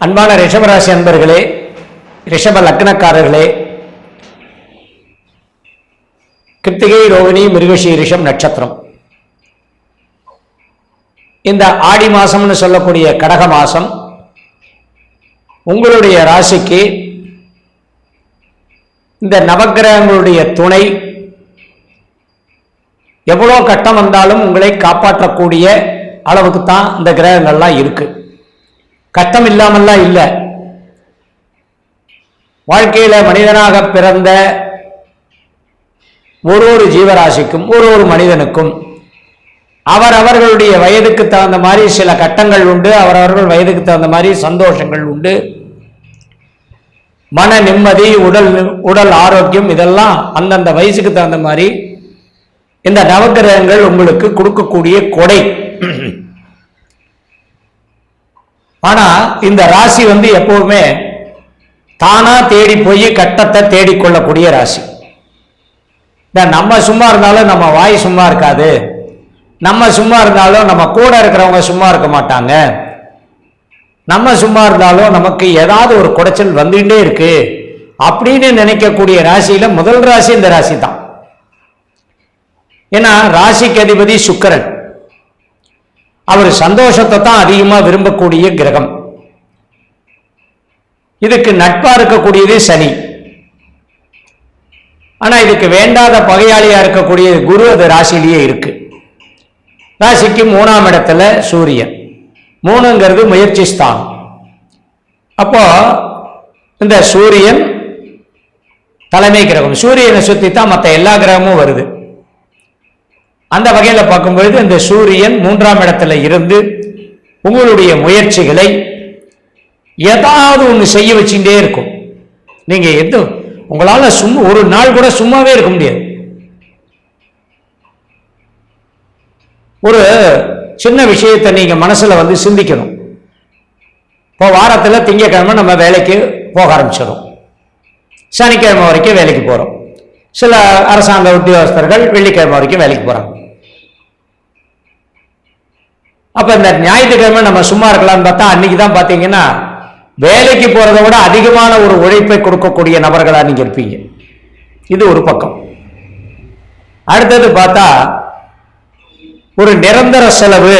அன்பான ரிஷபராசி அன்பர்களே ரிஷப லக்னக்காரர்களே கிருத்திகை ரோகிணி மிருகசீரிஷம் நட்சத்திரம். இந்த ஆடி மாசம்னு சொல்லக்கூடிய கடக மாசம் உங்களுடைய ராசிக்கு இந்த நவக்கிரகங்களுடைய துணை எவ்வளோ கட்டம் வந்தாலும் உங்களை காப்பாற்றக்கூடிய அளவுக்கு தான் இந்த கிரகங்கள்லாம் இருக்குது கட்டம் இல்லாமல்லாம் இல்லை. வாழ்க்கையில மனிதனாக பிறந்த ஒரு ஒரு ஜீவராசிக்கும் ஒரு ஒரு மனிதனுக்கும் அவர் அவர்களுடைய வயதுக்கு தகுந்த மாதிரி சில கட்டங்கள் உண்டு அவரவர்கள் வயதுக்கு தகுந்த மாதிரி சந்தோஷங்கள் உண்டு. மன நிம்மதி உடல் உடல் ஆரோக்கியம் இதெல்லாம் அந்தந்த வயசுக்கு தகுந்த மாதிரி இந்த நவக்கிரகங்கள் உங்களுக்கு கொடுக்கக்கூடிய கொடை. ஆனா இந்த ராசி வந்து எப்பவுமே தானா தேடி போய் கட்டத்தை தேடிக்கொள்ளக்கூடிய ராசி. இந்த நம்ம சும்மா இருந்தாலும் நம்ம வாய் சும்மா இருக்காது. நம்ம சும்மா இருந்தாலும் நம்ம கூட இருக்கிறவங்க சும்மா இருக்க மாட்டாங்க. நம்ம சும்மா இருந்தாலும் நமக்கு ஏதாவது ஒரு குடைச்சல் வந்துகிட்டே இருக்கு அப்படின்னு நினைக்கக்கூடிய ராசியில முதல் ராசி இந்த ராசி தான் ஏன்னா ராசிக்கு அதிபதி சுக்கரன். அவர் சந்தோஷத்தை தான் அதிகமாக விரும்பக்கூடிய கிரகம். இதுக்கு நட்பா இருக்கக்கூடியது சனி. ஆனா இதுக்கு வேண்டாத பகையாளியா இருக்கக்கூடிய குரு அது ராசிலேயே இருக்கு. ராசிக்கு மூணாம் இடத்துல சூரியன். மூணுங்கிறது முயற்சி ஸ்தானம். அப்போ இந்த சூரியன் தலைமை கிரகம். சூரியனை சுத்தி தான் மற்ற எல்லா கிரகமும் வருது. அந்த வகையில் பார்க்கும்பொழுது இந்த சூரியன் மூன்றாம் இடத்துல இருந்து உங்களுடைய முயற்சிகளை ஏதாவது ஒன்று செய்ய வச்சுட்டே இருக்கும். நீங்க எது உங்களால சும்மா ஒரு நாள் கூட சும்மாவே இருக்க முடியாது. ஒரு சின்ன விஷயத்தை நீங்க மனசுல வந்து சிந்திக்கணும். இப்போ வாரத்தில் திங்கக்கிழமை நம்ம வேலைக்கு போக ஆரம்பிச்சிடும் சனிக்கிழமை வரைக்கும் வேலைக்கு போகிறோம் சில அரசாங்க உத்தியோகஸ்தர்கள் வெள்ளிக்கிழமை வரைக்கும் வேலைக்கு போகிறாங்க அப்போ இந்த ஞாயிற்றுக்கிழமை நம்ம சும்மா இருக்கலாம்னு பார்த்தா அன்னைக்கு தான் பார்த்தீங்கன்னா வேலைக்கு போகிறத விட அதிகமான ஒரு உழைப்பை கொடுக்கக்கூடிய நபர்களாக நீங்கள் இருப்பீங்க. இது ஒரு பக்கம். அடுத்தது பார்த்தா ஒரு நிரந்தர செலவு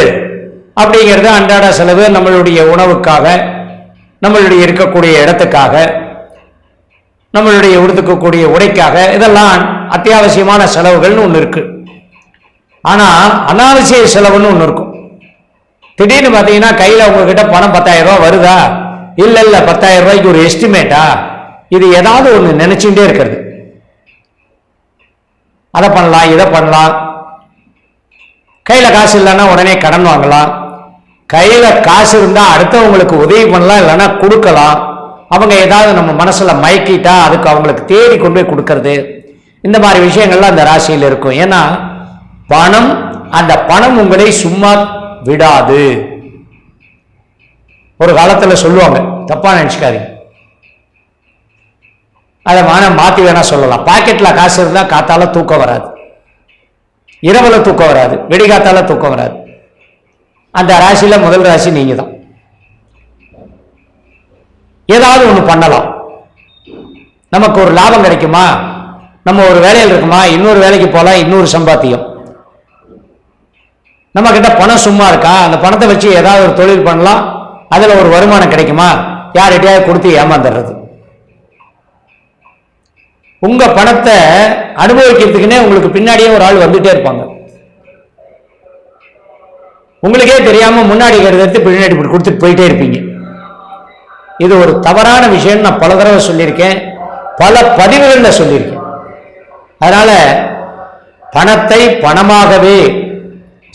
அப்படிங்கிறது அன்றாட செலவு நம்மளுடைய உணவுக்காக நம்மளுடைய இருக்கக்கூடிய இடத்துக்காக நம்மளுடைய உடுத்துக்கக்கூடிய உடைக்காக இதெல்லாம் அத்தியாவசியமான செலவுகள்னு ஒன்று இருக்கு. ஆனால் அனாவசிய செலவுன்னு ஒன்று இருக்கும். திடீர்னு பார்த்தீங்கன்னா கையில் உங்ககிட்ட பணம் பத்தாயிரம் ரூபா வருதா? இல்லை இல்லை பத்தாயிரம் ரூபாய்க்கு ஒரு எஸ்டிமேட்டா? இது ஏதாவது ஒன்று நினைச்சுட்டே இருக்கிறது. அதை பண்ணலாம் இதை பண்ணலாம். கையில் காசு இல்லைன்னா உடனே கடன் வாங்கலாம். கையில் காசு இருந்தால் அடுத்தவங்களுக்கு உதவி பண்ணலாம் இல்லைன்னா கொடுக்கலாம். அவங்க ஏதாவது நம்ம மனசில் மயக்கிட்டா அதுக்கு அவங்களுக்கு தேடி கொண்டு போய் கொடுக்கறது. இந்த மாதிரி விஷயங்கள்லாம் அந்த ராசியில் இருக்கும். ஏன்னா பணம் அந்த பணம் உங்களை சும்மா விடாது. ஒரு காலத்துல சொல்லுவாங்க தப்பா நினச்சிக்காதீங்க. அதை வேணா மாத்தி வேணா சொல்லலாம். பாக்கெட்ல காசு இருந்தால் காத்தால தூக்கம் வராது. இரவுல தூக்கம் வராது. வெடிகாத்தால தூக்கம் வராது. அந்த ராசியில முதல் ராசி நீங்க தான் ஏதாவது ஒன்று பண்ணலாம். நமக்கு ஒரு லாபம் கிடைக்குமா? நம்ம ஒரு வேலையில் இருக்குமா? இன்னொரு வேலைக்கு போகலாம் இன்னொரு சம்பாத்தியம். நம்ம கிட்ட பணம் சும்மா இருக்கா? அந்த பணத்தை வச்சு ஏதாவது ஒரு தொழில் பண்ணலாம். அதில் ஒரு வருமானம் கிடைக்குமா? யார்கிட்டயாவது கொடுத்து ஏமாந்துடுறது. உங்க பணத்தை அனுபவிக்கிறதுக்குன்னே உங்களுக்கு பின்னாடியே ஒரு ஆள் வந்துட்டே இருப்பாங்க. உங்களுக்கே தெரியாம முன்னாடி எடுத்து பின்னாடி இப்படி கொடுத்துட்டு போயிட்டே இருப்பீங்க. இது ஒரு தவறான விஷயம் நான் பல தடவை சொல்லியிருக்கேன். பல பதிவுகளில் சொல்லியிருக்கேன். அதனால பணத்தை பணமாகவே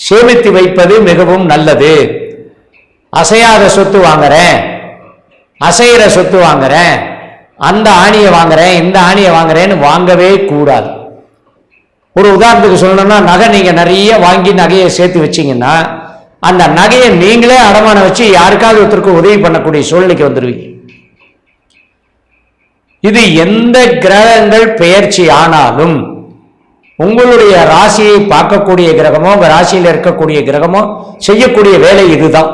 சேமித்து வைப்பது மிகவும் நல்லது. அசையாத சொத்து வாங்குறேன். அசைகிற சொத்து வாங்குறேன். அந்த ஆணியை வாங்குறேன் இந்த ஆணியை வாங்குறேன்னு வாங்கவே கூடாது. ஒரு உதாரணத்துக்கு சொல்லணும்னா நகை நீங்கள் நிறைய வாங்கி நகையை சேர்த்து வச்சிங்கன்னா அந்த நகையை நீங்களே அடமானம் வச்சு யாருக்காவது ஒருத்தருக்கு உதவி பண்ணக்கூடிய சூழ்நிலைக்கு வந்துடுவீங்க இது எந்த கிரகங்கள் பெயர்ச்சி ஆனாலும் உங்களுடைய ராசியை பார்க்கக்கூடிய கிரகமோ உங்க ராசியில் இருக்கக்கூடிய கிரகமோ செய்யக்கூடிய வேலை இதுதான்.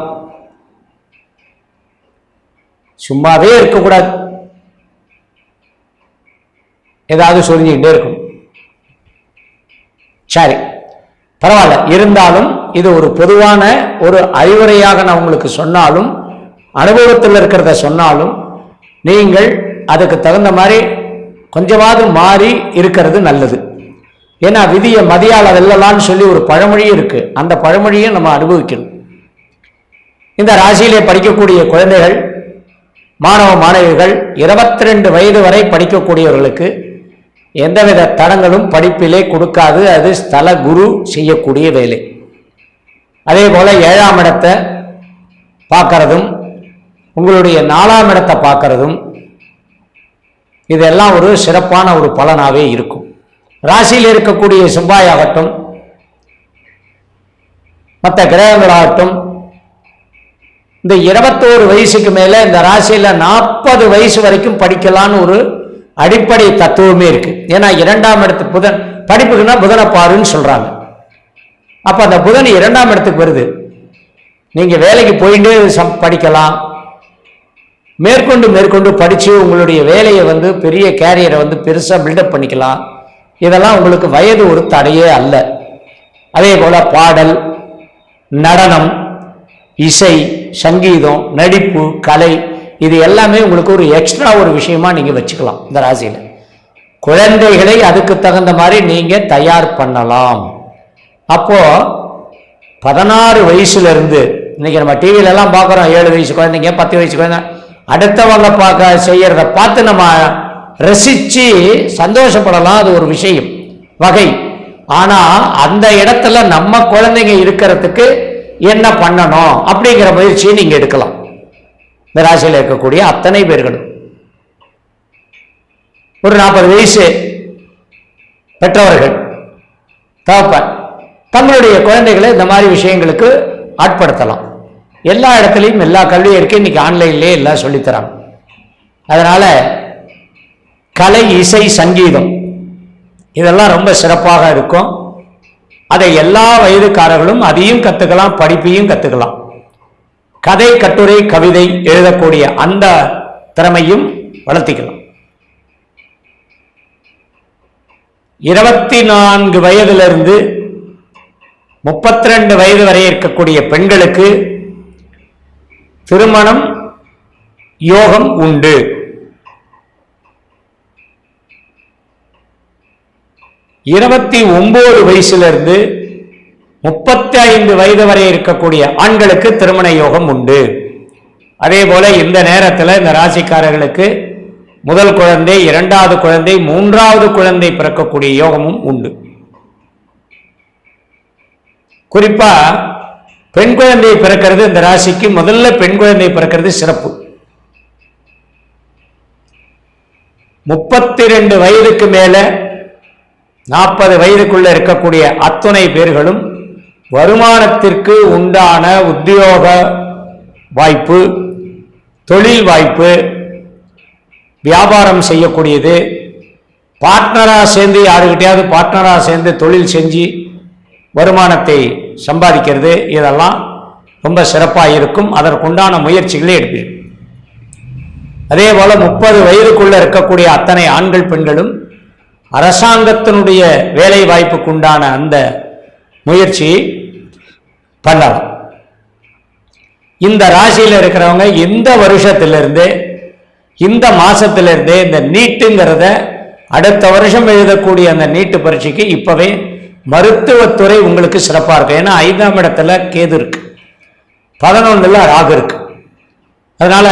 சும்மாவே இருக்கக்கூடாது. ஏதாவது சொல்லிக்கிட்டே இருக்கும். சரி பரவாயில்ல. இருந்தாலும் இது ஒரு பொதுவான ஒரு அறிவுரையாக நான் உங்களுக்கு சொன்னாலும் அனுபவத்தில் இருக்கிறத சொன்னாலும் நீங்கள் அதுக்கு தகுந்த மாதிரி கொஞ்சமாவது மாறி இருக்கிறது நல்லது. ஏன்னா விதியை மதியால் வெல்லலான்னு சொல்லி ஒரு பழமொழி இருக்கு. அந்த பழமொழியை நம்ம அனுபவிக்கணும். இந்த ராசியிலே படிக்கக்கூடிய குழந்தைகள் மாணவ மாணவிகள் இருபத்தி ரெண்டு வயது வரை படிக்கக்கூடியவர்களுக்கு எந்தவித தடங்களும் படிப்பிலே கொடுக்காது. அது ஸ்தல குரு செய்யக்கூடிய வேலை. அதே போல ஏழாம் இடத்தை பார்க்கறதும் உங்களுடைய நாலாம் இடத்தை பார்க்கறதும் இதெல்லாம் ஒரு சிறப்பான ஒரு பலனாகவே இருக்கும். ராசியில் இருக்கக்கூடிய செவ்வாயாகட்டும் மற்ற கிரகங்களாகட்டும் இந்த இருபத்தோரு வயசுக்கு மேல இந்த ராசியில நாற்பது வயசு வரைக்கும் படிக்கலான்னு ஒரு அடிப்படை தத்துவமே இருக்கு. ஏன்னா இரண்டாம் இடத்து புதன் படிப்புக்குன்னா புதனை பாருன்னு சொல்றாங்க. அப்ப அந்த புதன் இரண்டாம் இடத்துக்கு வருது. நீங்க வேலைக்கு போயிட்டே சம் படிக்கலாம். மேற்கொண்டு மேற்கொண்டு படிச்சு உங்களுடைய வேலையை வந்து பெரிய கேரியரை வந்து பெருசா பில்டப் பண்ணிக்கலாம். இதெல்லாம் உங்களுக்கு வயது ஒரு தடையே அல்ல. அதே போல பாடல் நடனம் இசை சங்கீதம் நடிப்பு கலை இது எல்லாமே உங்களுக்கு ஒரு எக்ஸ்ட்ரா ஒரு விஷயமா நீங்க வச்சுக்கலாம் இந்த ராசியில. குழந்தைகளை அதுக்கு தகுந்த மாதிரி நீங்க தயார் பண்ணலாம். அப்போ பதினாறு வயசுல இருந்து இன்னைக்கு நம்ம டிவியில எல்லாம் பார்க்குறோம் ஏழு வயசு குழந்தைங்க பத்து வயசு குழந்தை அடுத்தவங்க பார்க்க செய்யறத பார்த்து நம்ம ரசித்து சந்தோஷப்படலாம் அது ஒரு விஷயம் வகை. ஆனால் அந்த இடத்துல நம்ம குழந்தைங்க இருக்கிறதுக்கு என்ன பண்ணணும் அப்படிங்கிற முயற்சியை நீங்கள் எடுக்கலாம். இந்த ராசியில் இருக்கக்கூடிய அத்தனை பேர்களும். ஒரு நாற்பது வயசு பெற்றவர்கள் தகப்பன் தங்களுடைய குழந்தைகளை இந்த மாதிரி விஷயங்களுக்கு ஆட்படுத்தலாம். எல்லா இடத்துலையும் எல்லா கல்வியும் இருக்கு. இன்னைக்கு ஆன்லைன்லேயே எல்லாம் சொல்லித்தராங்க அதனால கலை இசை சங்கீதம். இதெல்லாம் ரொம்ப சிறப்பாக இருக்கும். அதை எல்லா வயதுக்காரர்களும் அதையும் கற்றுக்கலாம் படிப்பையும் கற்றுக்கலாம் கதை கட்டுரை கவிதை எழுதக்கூடிய அந்த திறமையும் வளர்த்திக்கலாம். இருபத்தி நான்கு வயதிலிருந்து முப்பத்தி ரெண்டு வயது வரை இருக்கக்கூடிய பெண்களுக்கு திருமணம் யோகம் உண்டு. இருபத்தி ஒன்பது வயசுலேருந்து முப்பத்தி ஐந்து வயது வரை இருக்கக்கூடிய ஆண்களுக்கு திருமண யோகம் உண்டு. அதே போல இந்த நேரத்தில் இந்த ராசிக்காரர்களுக்கு முதல் குழந்தை இரண்டாவது குழந்தை மூன்றாவது குழந்தை பிறக்கக்கூடிய யோகமும் உண்டு. குறிப்பா பெண் குழந்தை பிறக்கிறது இந்த ராசிக்கு முதல்ல பெண் குழந்தை பிறக்கிறது சிறப்பு. முப்பத்தி ரெண்டு வயதுக்கு மேலே நாற்பது வயதுக்குள்ள இருக்கக்கூடிய அத்துணை பேர்களும் வருமானத்திற்கு உண்டான உத்தியோக வாய்ப்பு தொழில் வாய்ப்பு வியாபாரம் செய்யக்கூடியது. பார்ட்னராக சேர்ந்து யாருக்கிட்டையாவது பார்ட்னராக சேர்ந்து தொழில் செஞ்சு வருமானத்தை சம்பாதிக்கிறது. இதெல்லாம் ரொம்ப சிறப்பாக இருக்கும். அதற்குண்டான முயற்சிகளை எடுப்பீர்கள். அதே போல் முப்பது வயதுக்குள்ளே இருக்கக்கூடிய அத்தனை ஆண்கள் பெண்களும் அரசாங்கத்தினுடைய வேலை வாய்ப்புக்குண்டான அந்த முயற்சி பண்ணலாம். இந்த ராசியில் இருக்கிறவங்க இந்த வருஷத்திலிருந்து இந்த மாசத்திலிருந்தே இந்த நீட்டுங்கிறத அடுத்த வருஷம் எழுதக்கூடிய அந்த நீட்டு பரீட்சைக்கு இப்பவே மருத்துவத்துறை உங்களுக்கு சிறப்பாக இருக்கும் ஏன்னா ஐந்தாம் இடத்துல கேது இருக்கு. பதினொன்றுல ராகு இருக்கு. அதனால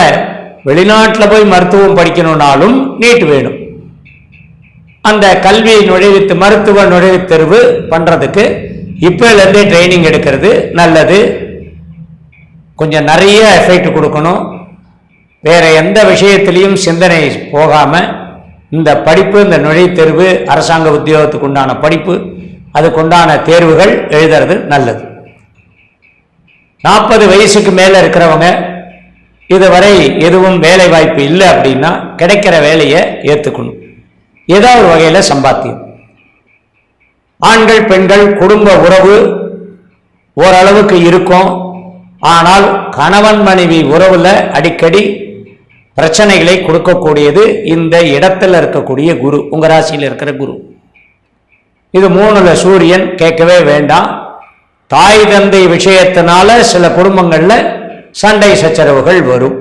வெளிநாட்டில் போய் மருத்துவம் படிக்கணும்னாலும் நீட் வேணும். அந்த கல்வி நுழைவுத்து மருத்துவ நுழைவுத் தேர்வு பண்றதுக்கு இப்போலேருந்தே ட்ரைனிங் எடுக்கிறது. நல்லது. கொஞ்சம் நிறைய எஃபெக்ட் கொடுக்கணும். வேற எந்த விஷயத்திலையும் சிந்தனை போகாம இந்த படிப்பு இந்த நுழைவுத் தேர்வு அரசாங்க உத்தியோகத்துக்கு உண்டான படிப்பு அதுக்குண்டான தேர்வுகள் எழுதுறது நல்லது. நாற்பது வயசுக்கு மேலே இருக்கிறவங்க இதுவரை எதுவும் வேலை வாய்ப்பு இல்லை அப்படின்னா கிடைக்கிற வேலையை ஏற்றுக்கணும் ஏதாவது ஒரு சம்பாத்தியம். ஆண்கள் பெண்கள் குடும்ப உறவு ஓரளவுக்கு இருக்கும். ஆனால் கணவன் மனைவி உறவில் அடிக்கடி பிரச்சனைகளை கொடுக்கக்கூடியது இந்த இடத்துல இருக்கக்கூடிய குரு உங்கள் ராசியில் இருக்கிற குரு. இது மூணுல சூரியன் கேட்கவே வேண்டாம். தாய் தந்தை விஷயத்தினால சில குடும்பங்களில் சண்டை சச்சரவுகள் வரும்.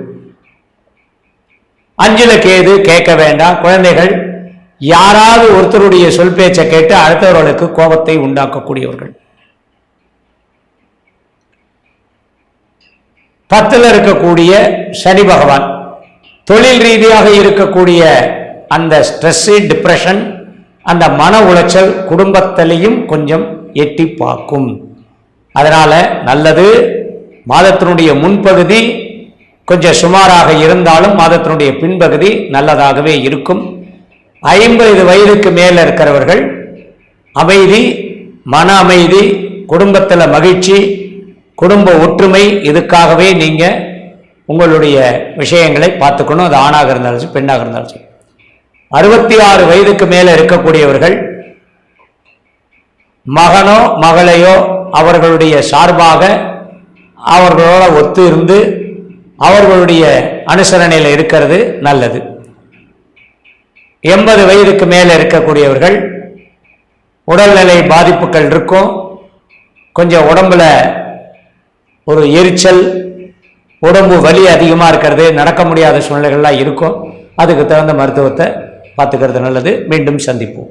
அஞ்சுல கேது கேட்க வேண்டாம். குழந்தைகள் யாராவது ஒருத்தருடைய சொல் பேச்சை கேட்டு அடுத்தவர்களுக்கு கோபத்தை உண்டாக்கக்கூடியவர்கள். பத்தில் இருக்கக்கூடிய சனி பகவான் தொழில் ரீதியாக இருக்கக்கூடிய அந்த ஸ்ட்ரெஸ் டிப்ரெஷன் அந்த மன உளைச்சல் குடும்பத்திலையும் கொஞ்சம் எட்டி பார்க்கும். அதனால நல்லது மாதத்தினுடைய முன்பகுதி கொஞ்சம் சுமாராக இருந்தாலும் மாதத்தினுடைய பின்பகுதி நல்லதாகவே இருக்கும். ஐம்பது வயதுக்கு மேல இருக்கிறவர்கள் அமைதி மன அமைதி குடும்பத்தில் மகிழ்ச்சி குடும்ப ஒற்றுமை இதுக்காகவே நீங்க உங்களுடைய விஷயங்களை பார்த்துக்கணும். அது ஆணாக இருந்தாலும் சரி பெண்ணாக இருந்தாலும் சரி. அறுபத்தி ஆறு வயதுக்கு மேல இருக்கக்கூடியவர்கள் மகனோ மகளையோ அவர்களுடைய சார்பாக அவர்களோட ஒத்து இருந்து அவர்களுடைய அனுசரணையில் இருக்கிறது நல்லது. எண்பது வயதுக்கு மேலே இருக்கக்கூடியவர்கள் உடல்நிலை பாதிப்புகள் இருக்கும். கொஞ்சம் உடம்புல ஒரு எரிச்சல் உடம்பு வலி அதிகமாக இருக்கிறது நடக்க முடியாத சூழ்நிலைகள்லாம் இருக்கும். அதுக்கு தகுந்த மருத்துவத்தை பார்த்துக்கிறது நல்லது. மீண்டும் சந்திப்போம்.